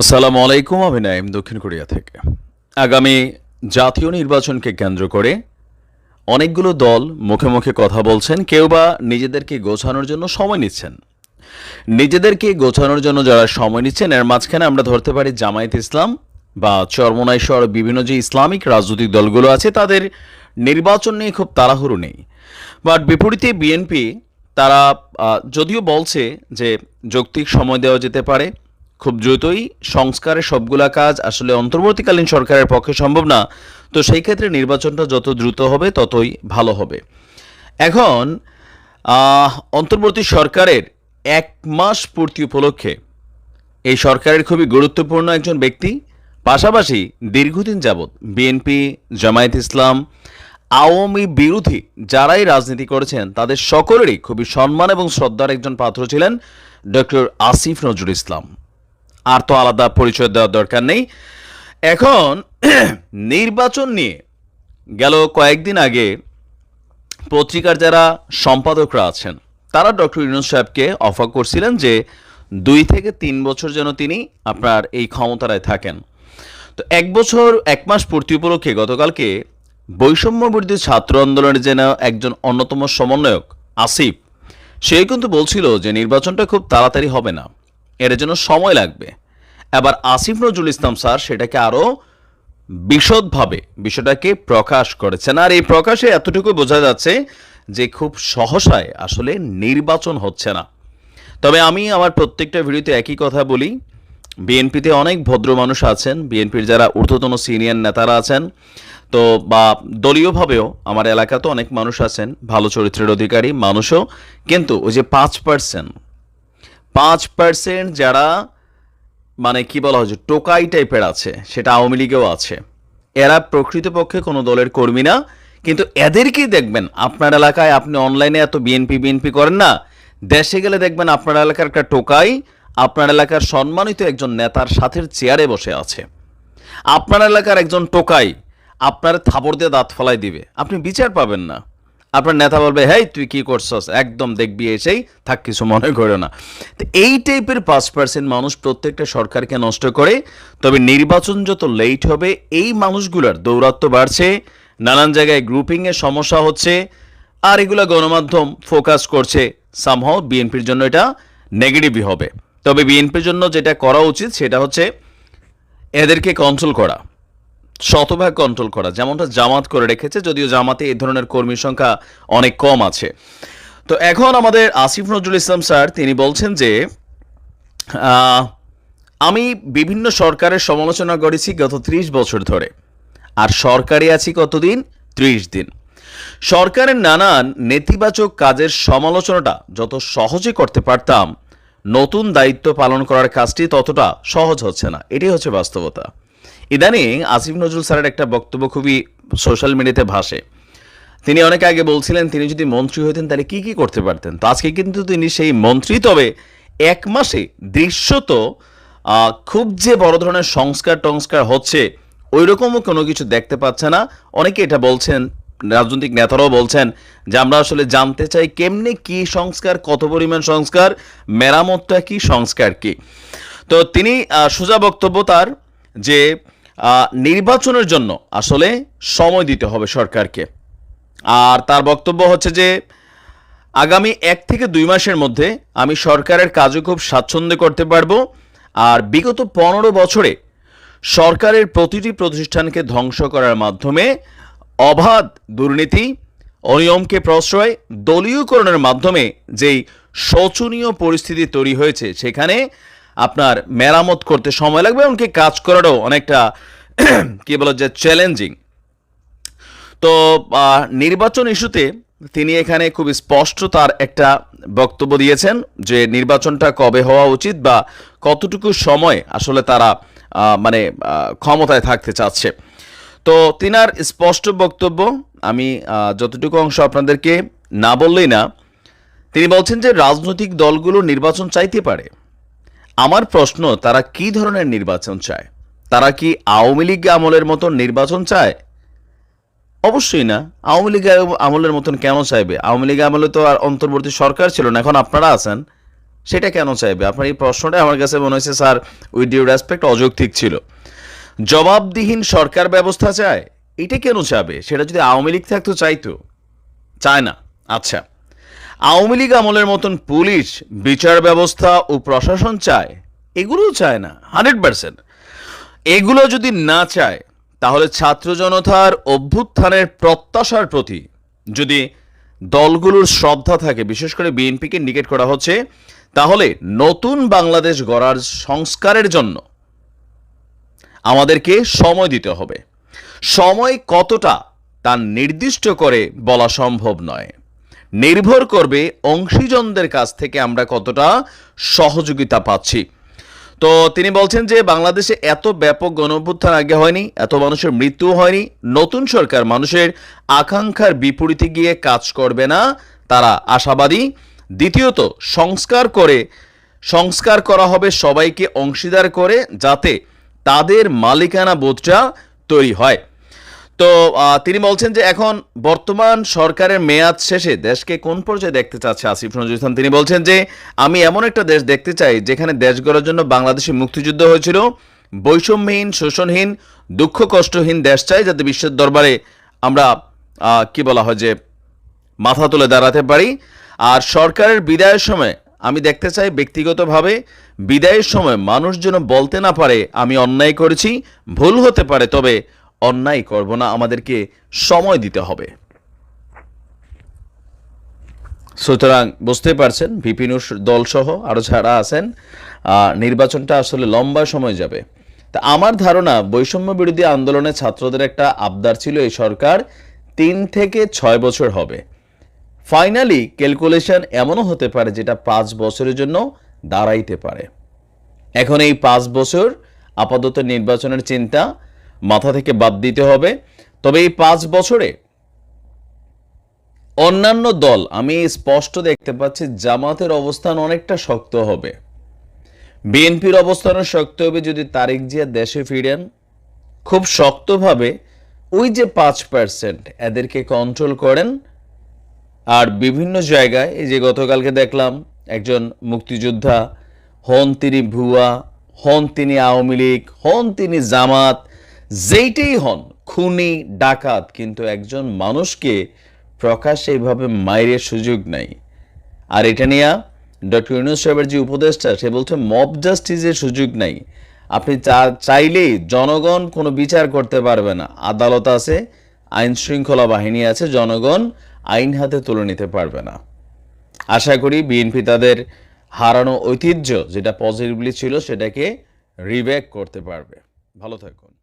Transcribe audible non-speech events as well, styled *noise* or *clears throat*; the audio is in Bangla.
আসসালামু আলাইকুম আমি নাইম দক্ষিণ কোরিয়া থেকে। আগামী জাতীয় নির্বাচনকে কেন্দ্র করে অনেকগুলো দল মুখে মুখে কথা বলছেন, কেউ বা নিজেদেরকে গোছানোর জন্য সময় নিচ্ছেন। নিজেদেরকে গোছানোর জন্য যারা সময় নিচ্ছেন, এর মাঝখানে আমরা ধরতে পারি জামায়াত ইসলাম বা চরমনাই সহ বিভিন্ন যে ইসলামিক রাজনৈতিক দলগুলো আছে, তাদের নির্বাচন নিয়ে খুব তাড়াহুড়ো নেই। বাট বিপরীতে বিএনপি, তারা যদিও বলছে যে যৌক্তিক সময় দেওয়া যেতে পারে খুব দ্রুতই সংস্কারের সবগুলা কাজ আসলে অন্তর্বর্তীকালীন সরকারের পক্ষে সম্ভব না। তো সেই ক্ষেত্রে নির্বাচনটা যত দ্রুত হবে, ততই ভালো হবে। এখন অন্তর্বর্তী সরকারের এক মাস পূর্তি উপলক্ষে এই সরকারের খুবই গুরুত্বপূর্ণ একজন ব্যক্তি, পাশাপাশি দীর্ঘদিন যাবৎ বিএনপি, জামায়াত ইসলাম, আওয়ামী বিরোধী যারাই রাজনীতি করেছেন, তাদের সকলেরই খুবই সম্মান এবং শ্রদ্ধার একজন পাত্র ছিলেন ডক্টর আসিফ নজরুল ইসলাম। আর তো আলাদা পরিচয় দেওয়ার দরকার নেই। এখন *clears throat* নির্বাচন নিয়ে গেল কয়েকদিন আগে পত্রিকার যারা সম্পাদকরা আছেন, তারা ডক্টর ইউনুস সাহেবকে অফার করছিলেন যে দুই থেকে তিন বছর যেন তিনি আপনার এই ক্ষমতায় থাকেন। তো এক বছর, এক মাস পূর্তি উপলক্ষে গতকালকে বৈষম্য বিরোধী ছাত্র আন্দোলনের যেন একজন অন্যতম সমন্বয়ক আসিফ, সে কিন্তু বলছিল যে নির্বাচনটা খুব তাড়াতাড়ি হবে না। এর জন্য সময় লাগবে। এবার আসিফ নজরুল ইসলাম স্যার সেটাকে আরও বিশদভাবে বিষয়টাকে প্রকাশ করেছেন। আর এই প্রকাশে এতটুকু বোঝা যাচ্ছে যে খুব সহসায় আসলে নির্বাচন হচ্ছে না। তবে আমি আমার প্রত্যেকটা ভিডিওতে একই কথা বলি। বিএনপিতে অনেক ভদ্র মানুষ আছেন। বিএনপির যারা ঊর্ধ্বতন সিনিয়র নেতারা আছেন, তো বা দলীয়ভাবেও আমার এলাকাতে অনেক মানুষ আছেন। ভালো চরিত্রের অধিকারী মানুষও। কিন্তু ওই যে পাঁচ পার্সেন্ট পাঁচ পার্সেন্ট যারা মানে কি বলা যে টোকাই টাইপের আছে, সেটা আওয়ামী লীগেও আছে। এরা প্রকৃতপক্ষে কোনো দলের কর্মী না, কিন্তু এদেরকেই দেখবেন, আপনার এলাকায় আপনি অনলাইনে এত বিএনপি বিএনপি করেন না, দেশে গেলে দেখবেন আপনার এলাকার একটা টোকাই, আপনার এলাকার সম্মানিত একজন নেতার সাথের চেয়ারে বসে আছে। আপনার এলাকার একজন টোকাই, আপনার থাবড় দিয়ে দাঁত ফলাই দিবে, আপনি বিচার পাবেন না। আপনার নেতা বলবে, হেই, তুই কি করছস? একদম দেখবি এসেই, থাক, কিছু মনে করো না। তো এই টাইপের পাঁচ পার্সেন্ট মানুষ প্রত্যেকটা সরকারকে নষ্ট করে, তবে নির্বাচন যত লেট হবে, এই মানুষগুলোর দৌরাত্ম বাড়ছে, নানান জায়গায় গ্রুপিংয়ের সমস্যা হচ্ছে, আর এগুলো গণমাধ্যম ফোকাস করছে। সামহাও বিএনপির জন্য এটা নেগেটিভই হবে। তবে বিএনপির জন্য যেটা করা উচিত, সেটা হচ্ছে এদেরকে কন্ট্রোল করা। শতভাগ কন্ট্রোল করা, যেমনটা জামাত করে রেখেছে, যদিও জামাতে এই ধরনের কর্মীর সংখ্যা অনেক কম আছে। তো এখন আমাদের আসিফ নজরুল ইসলাম স্যার, তিনি বলছেন যে আমি বিভিন্ন সরকারের সমালোচনা করেছি গত ত্রিশ বছর ধরে। আর সরকারে আছি কতদিন? ত্রিশ দিন। সরকারের নানান নেতিবাচক কাজের সমালোচনাটা যত সহজে করতে পারতাম, নতুন দায়িত্ব পালন করার কাজটি ততটা সহজ হচ্ছে না। এটাই হচ্ছে বাস্তবতা। ইদানিং আসিফ নজরুল স্যারের একটা বক্তব্য খুবই সোশ্যাল মিডিয়াতে ভাসে। তিনি অনেক আগে বলছিলেন, তিনি যদি মন্ত্রী হতেন তাহলে কি কি করতে পারতেন? তো আজকে কিন্তু তিনি সেই মন্ত্রী, তবে এক মাসে দৃশ্যত খুব যে বড় ধরনের সংস্কার টংস্কার হচ্ছে ওই রকমও কোনো কিছু দেখতে পাচ্ছে না। অনেকে এটা বলছেন, রাজনৈতিক নেতারাও বলছেন যে আমরা আসলে জানতে চাই কেমনে কি সংস্কার, কত পরিমাণ সংস্কার, মেরামতটা কি, সংস্কার কি? তো তিনি সোজা বক্তব্য তার যে নির্বাচনের জন্য আসলে সময় দিতে হবে সরকারকে। আর তার বক্তব্য হচ্ছে যে, আগামী এক থেকে দুই মাসের মধ্যে আমি সরকারের কাজও খুব স্বাচ্ছন্দ্য করতে পারব, আর বিগত পনেরো বছরে সরকারের প্রতিটি প্রতিষ্ঠানকে ধ্বংস করার মাধ্যমে অবাধ দুর্নীতি, অনিয়মকে প্রশ্রয়, দলীয়করণের মাধ্যমে যেই শোচনীয় পরিস্থিতি তৈরি হয়েছে, সেখানে আপনার মেরামত করতে সময় লাগবে, এমনকি কাজ করারও অনেকটা *clears throat* কি বলা যে চ্যালেঞ্জিং তো নির্বাচন ইস্যুতে তিনি এখানে খুব স্পষ্ট তার একটা বক্তব্য দিয়েছেন যে নির্বাচনটা কবে হওয়া উচিত বা কতটুকু সময় আসলে তারা মানে ক্ষমতায় থাকতে চাচ্ছে। তো, তিনার স্পষ্ট বক্তব্য, আমি যতটুকু অংশ আপনাদেরকে না বললেই না, তিনি বলছেন যে রাজনৈতিক দলগুলো নির্বাচন চাইতে পারে। আমার প্রশ্ন, তারা কি ধরনের নির্বাচন চায়? তারা কি আওয়ামী লীগ আমলের মতন নির্বাচন চায়? অবশ্যই না। আওয়ামী লীগ আমলের মতন কেন চাইবে? আওয়ামী লীগ আমলে তো আর অন্তর্বর্তী সরকার ছিল না। এখন আপনারা আছেন। সেটা কেন চাইবে? আপনার এই প্রশ্নটা আমার কাছে মনে হয়েছে, স্যার উইথ ডিউ রেসপেক্ট অযৌক্তিক ছিল। জবাবদিহীন সরকার ব্যবস্থা চায়? এটা কেন চাবে? সেটা যদি আওয়ামী লীগ থাকতো, চাইতো। চায় না। আচ্ছা। আওয়ামী লীগ আমলের মতন পুলিশ, বিচার ব্যবস্থা ও প্রশাসন চায়? এগুলোও চায় না। হান্ড্রেড পার্সেন্ট এগুলো যদি না চায়, তাহলে ছাত্র জনতার অভ্যুত্থানের প্রত্যাশার প্রতি যদি দলগুলোর শ্রদ্ধা থাকে, বিশেষ করে বিএনপিকে ইন্ডিকেট করা হচ্ছে, তাহলে নতুন বাংলাদেশ গড়ার সংস্কারের জন্য আমাদেরকে সময় দিতে হবে। সময় কতটা তা নির্দিষ্ট করে বলা সম্ভব নয়। নির্ভর করবে অংশীজনদের কাছ থেকে আমরা কতটা সহযোগিতা পাচ্ছি। তো তিনি বলছেন যে বাংলাদেশে এত ব্যাপক গণভ্যুত্থান আগে হয়নি, এত মানুষের মৃত্যু হয়নি, নতুন সরকার মানুষের আকাঙ্ক্ষার বিপরীতে গিয়ে কাজ করবে না, তারা আশাবাদী। দ্বিতীয়ত, সংস্কার করে, সংস্কার করা হবে সবাইকে অংশীদার করে যাতে তাদের মালিকানা বোধটা তৈরি হয়। তো তিনি বলছেন যে এখন বর্তমান সরকারের মেয়াদ শেষে দেশকে কোন পর্যায়ে দেখতে চাচ্ছে আসিফ নজরুল ইসলাম? তিনি বলছেন যে, আমি এমন একটা দেশ দেখতে চাই যেখানে দেশ গড়ার জন্য বাংলাদেশে মুক্তিযুদ্ধ হয়েছিল, বৈষম্যহীন, শোষণহীন দুঃখ কষ্টহীন দেশ চাই যাতে বিশ্বের দরবারে আমরা কি বলা হয় যে, মাথা তুলে দাঁড়াতে পারি। আর সরকারের বিদায়ের সময় আমি দেখতে চাই ব্যক্তিগতভাবে, বিদায়ের সময় মানুষ যেন বলতে না পারে, আমি অন্যায় করেছি, ভুল হতে পারে, তবে অন্যায় করব না, আমাদেরকে সময় দিতে হবে। সুতরাং বুঝতে পারছেন বিপিন দল সহ আরও যারা আছেন নির্বাচনটা আসলে লম্বা সময় যাবে। তা আমার ধারণা, বৈষম্য বিরোধী আন্দোলনে ছাত্রদের একটা আবদার ছিল এই সরকার, তিন থেকে ছয় বছর হবে। ফাইনালি ক্যালকুলেশন এমনও হতে পারে যেটা পাঁচ বছরের জন্য দাঁড়াইতে পারে। এখন এই পাঁচ বছর আপাতত নির্বাচনের চিন্তা মাথা থেকে বাদ দিতে হবে। তবে এই পাঁচ বছরে অন্যান্য দল, আমি স্পষ্ট দেখতে পাচ্ছি জামাতের অবস্থান অনেকটা শক্ত হবে। বিএনপির অবস্থানও শক্ত হবে যদি তারেক জিয়া দেশে ফিরেন। খুব শক্তভাবে ওই যে পাঁচ পার্সেন্ট এদেরকে কন্ট্রোল করেন। আর বিভিন্ন জায়গায়, এই যে গতকালকে দেখলাম একজন মুক্তিযোদ্ধা, হন তিনি ভুয়া, হন তিনি আওয়ামী লীগ, হন তিনি জামাত যেইটাই হন, খুনি, ডাকাত, কিন্তু একজন মানুষকে প্রকাশ্যে এইভাবে মায়ের সুযোগ নাই। আর এটা নিয়ে ডক্টর ইউনুস সাহেবের যে উপদেষ্টা, সে বলছে, মব জাস্টিসের সুযোগ নাই। আপনি চাইলেই জনগণ কোনো বিচার করতে পারবে না। আদালত আছে, আইন শৃঙ্খলা বাহিনী আছে, জনগণ আইন হাতে তুলে নিতে পারবে না। আশা করি বিএনপি তাদের হারানো ঐতিহ্য, যেটা পজিটিভলি ছিল, সেটাকে রিব্যাক করতে পারবে। ভালো থাকুন।